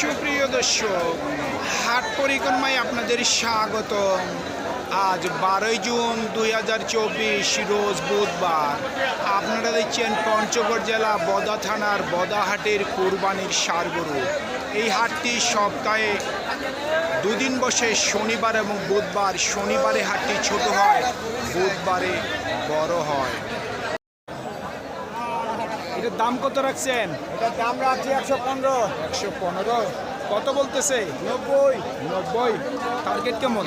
সুপ্রিয় দর্শক, হাট পরিক্রমায় আপনাদের স্বাগত আজ বারোই জুন দুই হাজার চব্বিশ, রোজ বুধবার। আপনারা দেখছেন পঞ্চগড় জেলা বদা থানার বদাহাটের কোরবানির সারগরু। এই হাটটি সপ্তাহে দুদিন বসে শনিবার এবং বুধবার। শনিবারে হাটটি ছোট হয়, বুধবারে বড় হয়। দাম কত রাখছেন? এটার দাম রাখছি একশো পনেরো। একশো পনেরো? কত বলতেছে? নব্বই। নব্বই। টার্গেট কেমন?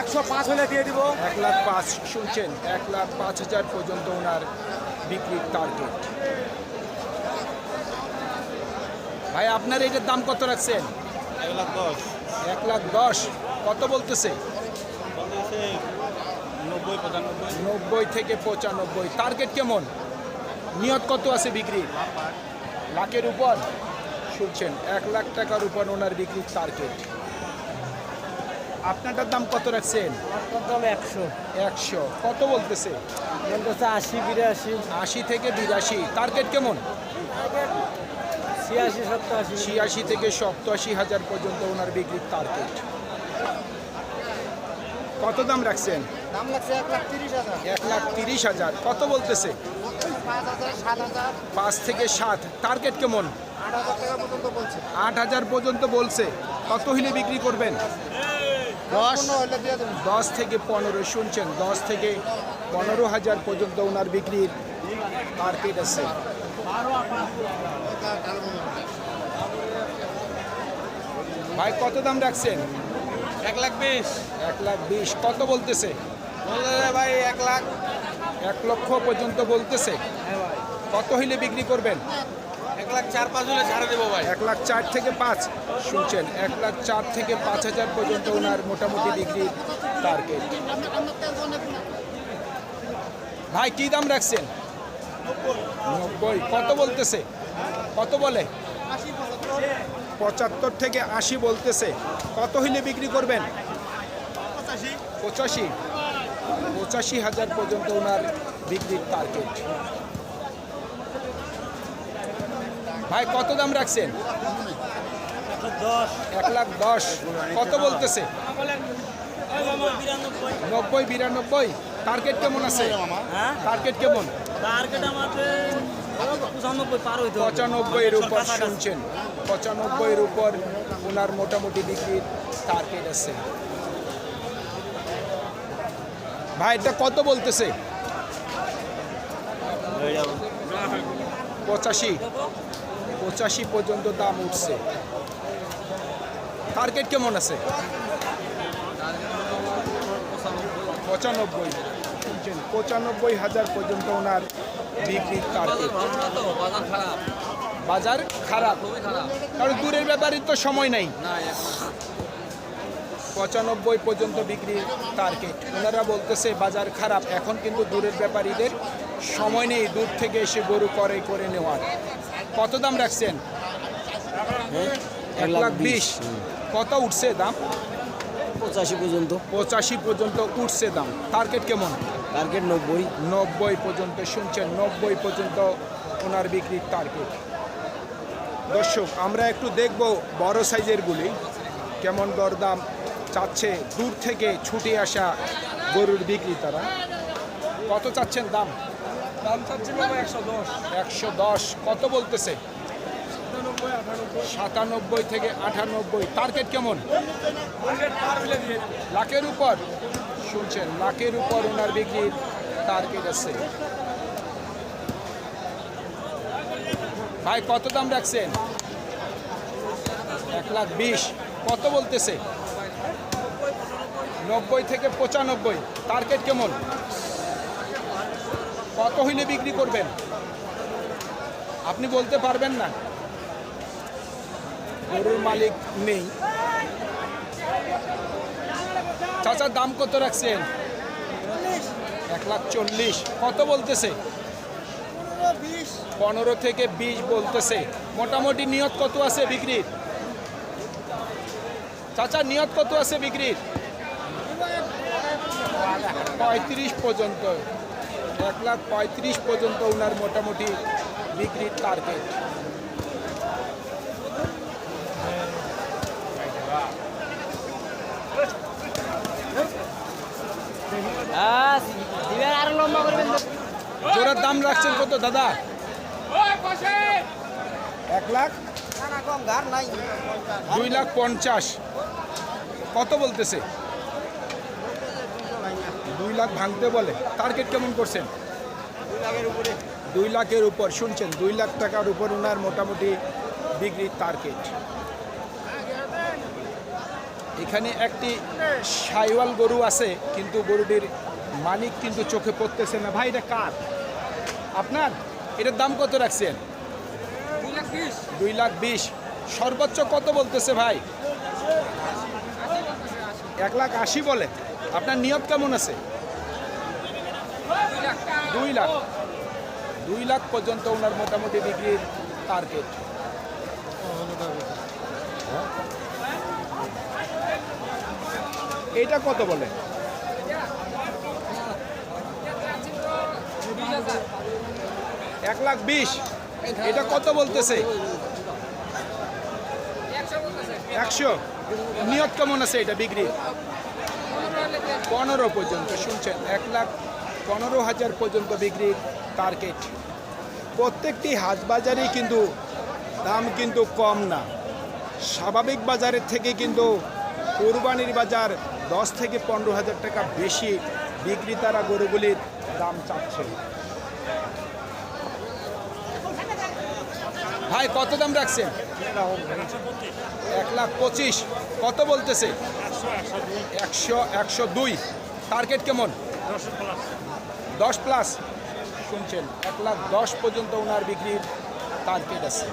একশো পাঁচ হলে দিয়ে দিব। এক লাখ পাঁচ শুনছেন? এক লাখ পাঁচ হাজার পর্যন্ত ওনার বিক্রির টার্গেট ভাই আপনার এটার দাম কত রাখছেন? এক লাখ দশ। এক লাখ দশ। কত বলতেছে? বলতেছে নব্বই পঁচানব্বই। নব্বই থেকে পঁচানব্বই। টার্গেট কেমন? নিয়ত কত আছে বিক্রি? লাখের উপর? শুনছেন এক লাখ টাকার উপর ওনার বিক্রির টার্গেট আপনারটার দাম কত রাখছেন? দাম একশো। একশো। কত বলতেছে? বলতেছে আশি বিরাশি। আশি থেকে বিরাশি। টার্গেট কেমন? ছিয়াশি সপ্তাশি ছিয়াশি থেকে সপ্তাশি হাজার পর্যন্ত ওনার বিক্রির টার্গেট কত দাম রাখছেন? দাম লাগছে এক লাখ তিরিশ হাজার। এক লাখ তিরিশ হাজার। কত বলতেছে? পাঁচ থেকে সাত। টার্গেট কেমন? আট হাজার পর্যন্ত বলছে। কত হলে বিক্রি করবেন? দশ। হলে দশ থেকে পনেরো শুনছেন? দশ থেকে পনেরো হাজার পর্যন্ত ওনার বিক্রির টার্গেট আছে। ভাই কত দাম রাখছেন? এক লাখ বিশ। এক লাখ বিশ। কত বলতেছে ভাই এক লাখ। এক লক্ষ পর্যন্ত বলতেছে। কত হইলে বিক্রি করবেন? এক লাখ চার পাঁচ হলে ছাড়ে দেবো ভাই। এক লাখ চার থেকে পাঁচ। শুনছেন এক লাখ চার থেকে পাঁচ হাজার পর্যন্ত ওনার মোটামুটি বিক্রির টার্গেট ভাই কি দাম রাখছেন? নব্বই। কত বলতেছে? কত বলে? পঁচাত্তর থেকে আশি বলতেছে। কত হইলে বিক্রি করবেন? পঁচাশি। পঁচাশি হাজার পর্যন্ত ওনার বিক্রির টার্গেট ভাই কত দাম রাখছেন? এক লাখ দশ। কত বলতেছে? নব্বই বিরানব্বই। টার্গেট কেমন আছে? হ্যাঁ টার্গেট কেমন? টার্গেট আমাদের পঁচানব্বইয়ের উপর শুনছেন। পঁচানব্বইয়ের উপর ওনার মোটামুটি বিক্রির টার্গেট আছে। ভাই, এটা কত বলতেছে? পঁচাশি। পঁচাশি পর্যন্ত দাম উঠছে। টার্গেট কেমন আছে? পঁচানব্বই। পঁচানব্বই হাজার পর্যন্ত ওনার বিক্রির টার্গেট বাজার খারাপ। কারণ দূরের ব্যাপারে তো সময় নাই। পঁচানব্বই পর্যন্ত বিক্রির টার্গেট ওনারা বলতেছে বাজার খারাপ। এখন কিন্তু দূরের ব্যাপারীদের সময় নেই দূর থেকে এসে গরু করে করে নেওয়ার। কত দাম রাখছেন? এক লাখ বিশ। কত উঠছে দাম? পঁচাশি পর্যন্ত। পঁচাশি পর্যন্ত উঠছে দাম। টার্গেট কেমন? টার্গেট নব্বই। নব্বই পর্যন্ত শুনছেন? নব্বই পর্যন্ত ওনার বিক্রির টার্গেট দর্শক আমরা একটু দেখব বড় সাইজের গুলি কেমন দরদাম চাচ্ছে দূর থেকে ছুটে আসা গরুর বিক্রেতারা? কত চাচ্ছেন দাম? দাম চাচ্ছি একশো দশ। একশো দশ। কত বলতেছে? সাতানব্বই থেকে আটানব্বই। টার্গেট কেমন? লাখের উপর। শুনছেন লাখের উপর ওনার বিক্রির টার্গেট আছে। ভাই কত দাম রাখছেন? এক লাখ বিশ। কত বলতেছে? নব্বই থেকে পঁচানব্বই। টার্গেট কেমন? কত হইলে বিক্রি করবেন? আপনি বলতে পারবেন না। গরুর মালিক নেই। চাচার দাম কত রাখছেন? এক লাখ চল্লিশ। কত বলতেছে? পনেরো থেকে বিশ বলতেছে। মোটামুটি নিয়ত কত আছে বিক্রির? চাচা, নিয়ত কত আছে বিক্রির? পঁয়ত্রিশ পর্যন্ত এক লাখ পঁয়ত্রিশ পর্যন্ত ওনার মোটামুটি বিক্রির টার্গেট জোরের দাম রাখছেন কত দাদা? এক লাখ? দুই লাখ পঞ্চাশ। কত বলতেছে? লাখ ভাঙতে বলে টার্গেট কেমন করছেন? দুই লাখের উপর, শুনছেন, দুই লাখ টাকার উপর ওনার মোটামুটি বিক্রির টার্গেট এখানে একটি সাইওয়াল গরু আছে, কিন্তু গরুটির মালিক কিন্তু চোখে পড়তেছে না। ভাই, এটা কার? আপনার? এটার দাম কত রাখছেন? দুই লাখ বিশ। সর্বোচ্চ কত বলতেছে ভাই? এক লাখ আশি বলে। আপনার নিয়ত কেমন আছে? দুই লাখ। দুই লাখ পর্যন্ত ওনার মোটামুটি বিক্রির টার্গেট এটা কত বলে? এক লাখ বিশ। এটা কত বলতেছে? একশো। নিয়ত কেমন আছে এটা বিক্রি পনেরো পর্যন্ত, শুনছেন, এক লাখ পনেরো হাজার পর্যন্ত বিক্রির টার্গেট প্রত্যেকটি হাট বাজারেই কিন্তু দাম কিন্তু কম না। স্বাভাবিক বাজারের থেকে কিন্তু কোরবানির বাজার দশ থেকে পনেরো হাজার টাকা বেশি বিক্রেতারা গরুগুলির দাম চাচ্ছে। ভাই, কত দাম রাখছেন? এক লাখ পঁচিশ। কত বলতেছে? একশো একশো দুই। টার্গেট কেমন? দশ প্লাস শুনছেন এক লাখ দশ পর্যন্ত ওনার বিক্রির টার্গেট আছে।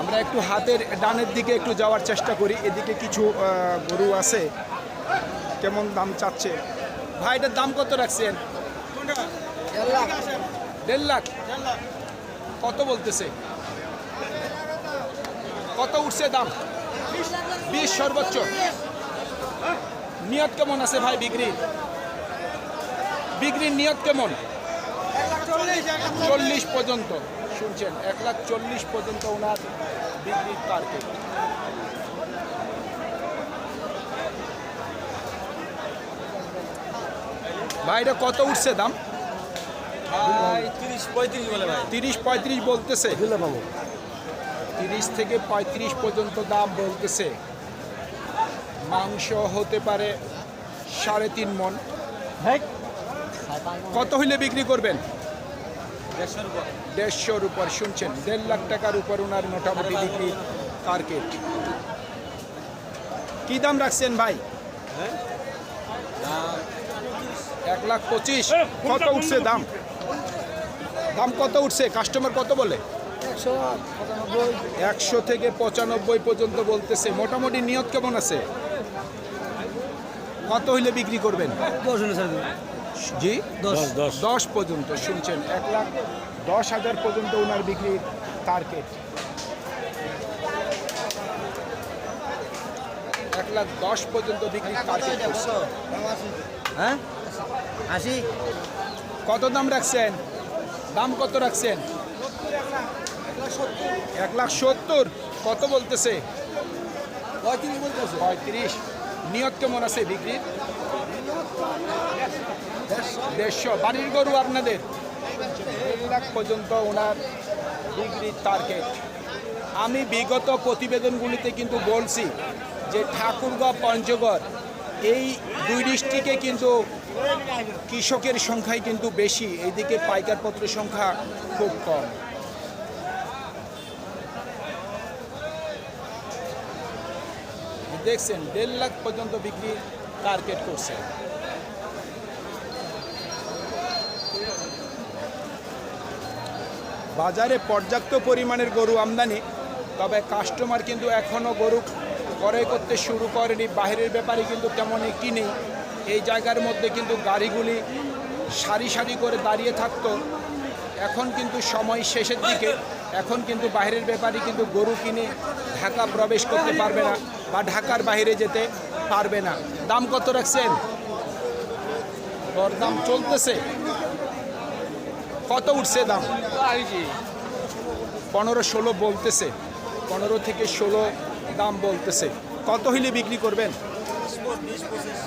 আমরা একটু হাতের ডানের দিকে একটু যাওয়ার চেষ্টা করি এদিকে কিছু গরু আছে। কেমন দাম চাচ্ছে? ভাই এটার দাম কত রাখছেন? দেড় লাখ? কত বলতেছে? কত উঠছে দাম? বিশ সর্বোচ্চ। নিয়ত কেমন আছে ভাই বিক্রি? বিক্রির নিয়ত কেমন? চল্লিশ পর্যন্ত শুনছেন এক লাখ চল্লিশ পর্যন্ত ওনার বিক্রির টার্গেট ভাই এটা কত উঠছে দাম? তিরিশ পঁয়ত্রিশ বলে ভাই। তিরিশ পঁয়ত্রিশ বলতেছে। তিরিশ থেকে পঁয়ত্রিশ পর্যন্ত দাম বলতেছে। মাংস হতে পারে সাড়ে তিন মন কত হইলে বিক্রি করবেন? দেড়শোর উপর শুনছেন? দেড় লাখ টাকার উপর ওনার মোটামুটি বিক্রি টার্গেট কি দাম রাখছেন ভাই? এক লাখ পঁচিশ। কত উঠছে দাম? দাম কত উঠছে? কাস্টমার কত বলে? একশো একশো থেকে পঁচানব্বই পর্যন্ত বলতেছে। মোটামুটি নিয়ত কেমন আছে? কত হইলে বিক্রি করবেন? জি? দশ। দশ দশ। পর্যন্ত শুনছেন? এক লাখ দশ হাজার পর্যন্ত ওনার বিক্রির টার্গেট এক লাখ দশ পর্যন্ত বিক্রির টার্গেট হ্যাঁ? আশি। কত দাম রাখছেন? দাম কত রাখছেন? এক লাখ সত্তর। কত বলতেছে? পঁয়ত্রিশ বলতেছে। পঁয়ত্রিশ। নিয়ত কেমন আছে বিক্রির? দেড়শো। বাড়ির গরু আপনাদের? দেড় লাখ পর্যন্ত ওনার বিক্রির টার্গেট আমি বিগত প্রতিবেদনগুলিতে কিন্তু বলছি যে ঠাকুরগাঁও পঞ্চগড় এই দুই ডিস্ট্রিক্টে কিন্তু কৃষকের সংখ্যাই কিন্তু বেশি। এইদিকে পাইকারপত্রের সংখ্যা খুব কম। দেখছেন, দেড় লাখ পর্যন্ত বিক্রি টার্গেট করছে। বাজারে পর্যাপ্ত পরিমাণের গরু আমদানি, তবে কাস্টমার কিন্তু এখনও গরু ক্রয় করতে শুরু করেনি। বাইরের ব্যাপারে কিন্তু তেমন একটি নেই। এই জায়গার মধ্যে কিন্তু গাড়িগুলি সারি সারি করে দাঁড়িয়ে থাকতো। এখন কিন্তু সময় শেষের দিকে। এখন কিন্তু বাইরের ব্যাপারে কিন্তু গরু কিনে ঢাকা প্রবেশ করতে পারবে না। বা ঢাকার বাইরে যেতে পারবে না। দাম কত রাখছেন? দরদাম চলতেছে। কত উঠছে দাম? পনেরো ষোলো বলতেছে। পনেরো থেকে ষোলো দাম বলতেছে। কত হইলে বিক্রি করবেন?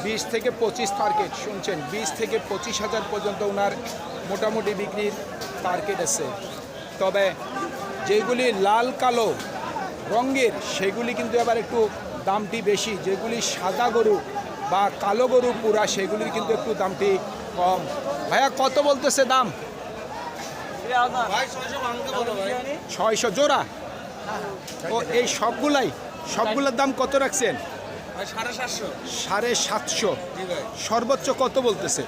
বিশ থেকে পঁচিশ টার্গেট শুনছেন? বিশ থেকে পঁচিশ হাজার পর্যন্ত ওনার মোটামুটি বিক্রির টার্গেট আছে। তবে যেগুলি লাল কালো রঙের, সেগুলি কিন্তু এবার একটু দামটি বেশি যেগুলি সাদা গরু বা কালো গরু পুরা সেগুলির কিন্তু একটু দামটি কম। ভাইয়া কত বলতেছে দাম? ছয়শো জোড়া? ও এই সবগুলাই সবগুলোর দাম কত রাখছেন? সাড়ে সাতশো। সর্বোচ্চ কত বলতেছে?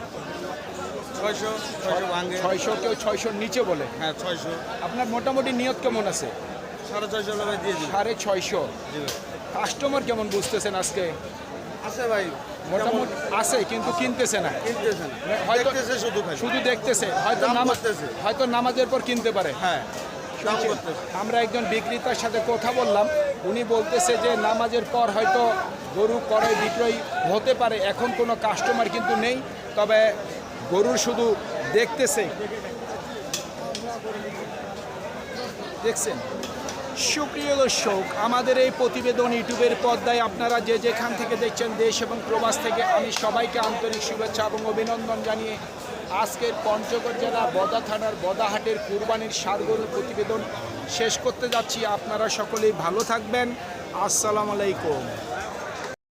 ছয়শো কেউ ছয়শোর নিচে বলে। হ্যাঁ ছয়শো আপনার মোটামুটি নিয়ত কেমন আছে? সাড়ে ছয়শো দিয়ে সাড়ে ছয়শো। কাস্টমার কেমন বুঝতেছেন আজকে? আছে ভাই মোটামুটি আছে কিন্তু কিনতেছে না। হয়তো- শুধু শুধু দেখতেছে হয়তো। হয়তো নামাজের পর কিনতে পারে। হ্যাঁ আমরা একজন বিক্রেতার সাথে কথা বললাম উনি বলতেছে যে নামাজের পর হয়তো গরু ক্রয় বিক্রয় হতে পারে এখন কোনো কাস্টমার কিন্তু নেই তবে গরু শুধু দেখতেছে। দেখছেন? সুপ্রিয় দর্শক, আমাদের এই প্রতিবেদন ইউটিউবের পর্দায় আপনারা যে যেখান থেকে দেখছেন দেশ এবং প্রবাস থেকে, আমি সবাইকে আন্তরিক শুভেচ্ছা এবং অভিনন্দন জানিয়ে আজকের পঞ্চগড় জেলা বদা থানার বদাহাটের কুরবানির সারগোল প্রতিবেদন শেষ করতে যাচ্ছি। আপনারা সকলেই ভালো থাকবেন। আসসালামু আলাইকুম।